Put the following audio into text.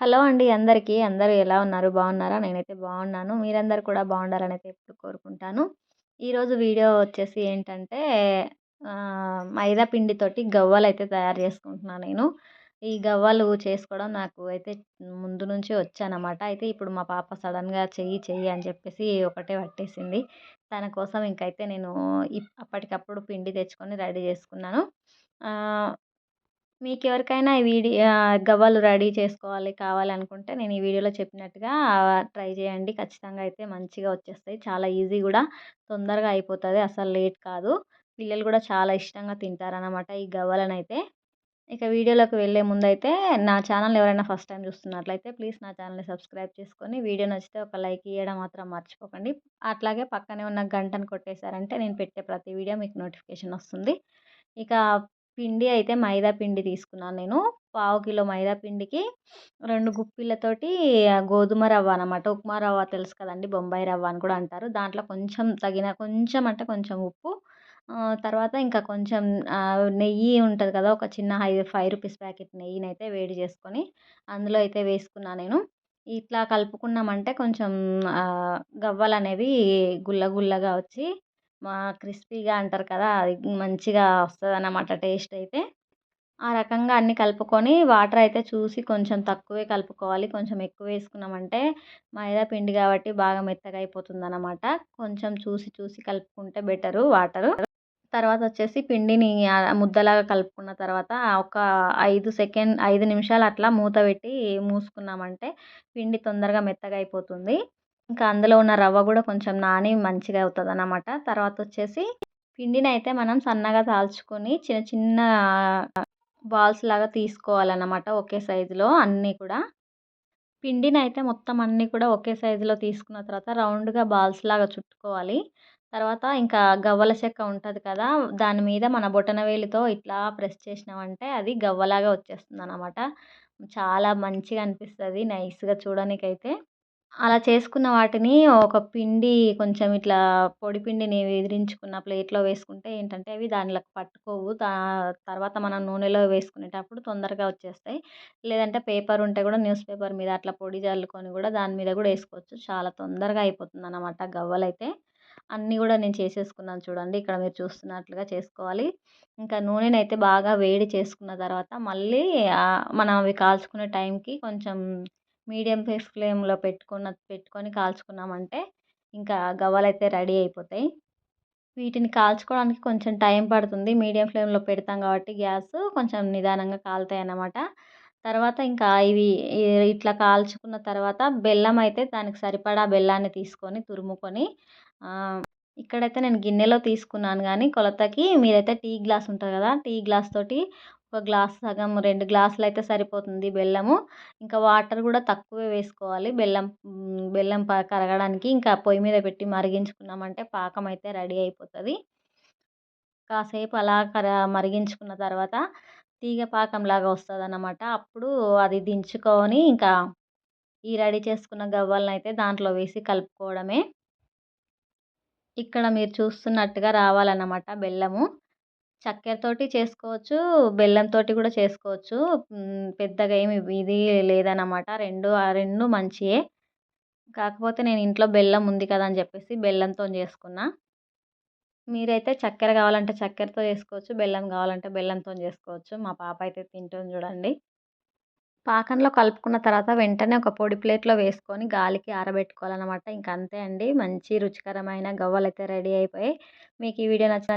Hello అండి అందరికీ. అందరూ ఎలా ఉన్నారు? బాగున్నారా? నేనైతే బాగున్నాను. మీరందరూ కూడా బాగుండాలని అయితే ఎప్పుడు కోరుకుంటాను. ఈరోజు వీడియో వచ్చేసి ఏంటంటే మైదా పిండితోటి గవ్వలు అయితే తయారు చేసుకుంటున్నాను నేను. ఈ గవ్వలు చేసుకోవడం నాకు అయితే ముందు నుంచి వచ్చానమాట. అయితే ఇప్పుడు మా పాప సడన్గా చెయ్యి చెయ్యి అని చెప్పేసి ఒకటే పట్టేసింది. తన కోసం ఇంకైతే నేను అప్పటికప్పుడు పిండి తెచ్చుకొని రెడీ చేసుకున్నాను. మీకు ఎవరికైనా ఈ వీడియో గవ్వలు రెడీ చేసుకోవాలి కావాలనుకుంటే నేను ఈ వీడియోలో చెప్పినట్టుగా ట్రై చేయండి. ఖచ్చితంగా అయితే మంచిగా వచ్చేస్తాయి. చాలా ఈజీ కూడా. తొందరగా అయిపోతుంది. అసలు లేట్ కాదు. పిల్లలు కూడా చాలా ఇష్టంగా తింటారనమాట ఈ గవ్వలను అయితే ఇక వీడియోలోకి వెళ్ళే ముందు అయితే నా ఛానల్ ఎవరైనా ఫస్ట్ టైం చూస్తున్నట్లయితే ప్లీజ్ నా ఛానల్ని సబ్స్క్రైబ్ చేసుకొని వీడియో నచ్చితే ఒక లైక్ ఇవ్వడం మాత్రం మర్చిపోకండి. అట్లాగే పక్కనే ఉన్న గంటను కొట్టేశారంటే నేను పెట్టే ప్రతి వీడియో మీకు నోటిఫికేషన్ వస్తుంది. ఇక పిండి అయితే మైదా పిండి తీసుకున్నాను నేను. పావు కిలో మైదా పిండికి రెండు గుప్పిళ్ళతోటి గోధుమ రవ్వ అనమాట ఉప్మా రవ్వ తెలుసు కదండి? బొంబాయి రవ్వ అని కూడా అంటారు. దాంట్లో కొంచెం తగిన కొంచెం అంటే కొంచెం ఉప్పు తర్వాత ఇంకా కొంచెం నెయ్యి ఉంటుంది కదా? ఒక చిన్న ఐదు ఫైవ్ రూపీస్ ప్యాకెట్ నెయ్యిని అయితే వేడి చేసుకొని అందులో అయితే వేసుకున్నాను నేను. ఇట్లా కలుపుకున్నామంటే కొంచెం గవ్వలు అనేవి గుల్ల గుల్లగా వచ్చి మా క్రిస్పీగా అంటారు కదా అది మంచిగా వస్తుంది అన్నమాట టేస్ట్ అయితే. ఆ రకంగా అన్నీ కలుపుకొని వాటర్ అయితే చూసి కొంచెం తక్కువే కలుపుకోవాలి. కొంచెం ఎక్కువ వేసుకున్నామంటే మైదా పిండి కాబట్టి బాగా మెత్తగా అయిపోతుంది అన్నమాట కొంచెం చూసి చూసి కలుపుకుంటే బెటరు వాటరు. తర్వాత వచ్చేసి పిండిని ముద్దలాగా కలుపుకున్న తర్వాత ఒక ఐదు సెకండ్ ఐదు నిమిషాలు అట్లా మూత పెట్టి మూసుకున్నామంటే పిండి తొందరగా మెత్తగా అయిపోతుంది. ఇంకా అందులో ఉన్న రవ్వ కూడా కొంచెం నాని మంచిగా అవుతుంది అన్నమాట తర్వాత వచ్చేసి పిండిని అయితే మనం సన్నగా దాల్చుకొని చిన్న చిన్న బాల్స్ లాగా తీసుకోవాలన్నమాట ఒకే సైజులో అన్నీ కూడా. పిండిని అయితే మొత్తం అన్నీ కూడా ఒకే సైజులో తీసుకున్న తర్వాత రౌండ్గా బాల్స్ లాగా చుట్టుకోవాలి. తర్వాత ఇంకా గవ్వల చెక్క ఉంటుంది కదా దాని మీద మన బొటనవేలితో ఇట్లా ప్రెస్ చేసినామంటే అది గవ్వలాగా వచ్చేస్తుంది అన్నమాట చాలా మంచిగా అనిపిస్తుంది నైస్గా చూడడానికైతే అలా చేసుకున్న వాటిని ఒక పిండి కొంచెం ఇట్లా పొడి పిండిని విదిరించుకున్న ప్లేట్లో వేసుకుంటే ఏంటంటే అవి దానిలోకి పట్టుకోవు. తర్వాత మనం నూనెలో వేసుకునేటప్పుడు తొందరగా వచ్చేస్తాయి. లేదంటే పేపర్ ఉంటే కూడా న్యూస్ పేపర్ మీద అట్లా పొడి చల్లుకొని కూడా దాని మీద కూడా వేసుకోవచ్చు. చాలా తొందరగా అయిపోతుంది అన్నమాట గవ్వలైతే. అన్నీ కూడా నేను చేసేసుకున్నాను చూడండి. ఇక్కడ మీరు చూస్తున్నట్లుగా చేసుకోవాలి. ఇంకా నూనెని అయితే బాగా వేడి చేసుకున్న తర్వాత మళ్ళీ మనం అవి కాల్చుకునే టైంకి కొంచెం మీడియం ఫ్లేమ్లో పెట్టుకున్న పెట్టుకొని కాల్చుకున్నామంటే ఇంకా గవ్వలు అయితే రెడీ అయిపోతాయి. వీటిని కాల్చుకోవడానికి కొంచెం టైం పడుతుంది. మీడియం ఫ్లేమ్లో పెడతాం కాబట్టి గ్యాస్ కొంచెం నిదానంగా కాలుతాయి అన్నమాట తర్వాత ఇంకా ఇవి ఇట్లా కాల్చుకున్న తర్వాత బెల్లం అయితే దానికి సరిపడా బెల్లాన్ని తీసుకొని తురుముకొని ఇక్కడైతే నేను గిన్నెలో తీసుకున్నాను కానీ కొలతకి మీరైతే టీ గ్లాస్ ఉంటుంది కదా టీ గ్లాస్ తోటి ఒక గ్లాస్ సగం రెండు గ్లాసులు అయితే సరిపోతుంది బెల్లము. ఇంకా వాటర్ కూడా తక్కువే వేసుకోవాలి. బెల్లం బెల్లం కరగడానికి ఇంకా పొయ్యి మీద పెట్టి మరిగించుకున్నామంటే పాకం అయితే రెడీ అయిపోతుంది. కాసేపు అలా కర మరిగించుకున్న తర్వాత తీగ పాకంలాగా వస్తుంది అన్నమాట అప్పుడు అది దించుకొని ఇంకా ఈ రెడీ చేసుకున్న గవ్వలను అయితే దాంట్లో వేసి కలుపుకోవడమే. ఇక్కడ మీరు చూస్తున్నట్టుగా రావాలన్నమాట బెల్లము. చక్కెరతోటి చేసుకోవచ్చు బెల్లంతోటి కూడా చేసుకోవచ్చు. పెద్దగా ఏమి ఇది లేదనమాట రెండు రెండు మంచియే. కాకపోతే నేను ఇంట్లో బెల్లం ఉంది కదా అని చెప్పేసి బెల్లంతో చేసుకున్నా. మీరైతే చక్కెర కావాలంటే చక్కెరతో చేసుకోవచ్చు బెల్లం కావాలంటే బెల్లంతో చేసుకోవచ్చు. మా పాప అయితే తింటుంది చూడండి. పాకంలో కలుపుకున్న తర్వాత వెంటనే ఒక పొడి ప్లేట్లో వేసుకొని గాలికి ఆరబెట్టుకోవాలన్నమాట. ఇంక అంతే అండి. మంచి రుచికరమైన గవ్వలు అయితే రెడీ అయిపోయాయి. మీకు ఈ వీడియో నచ్చిన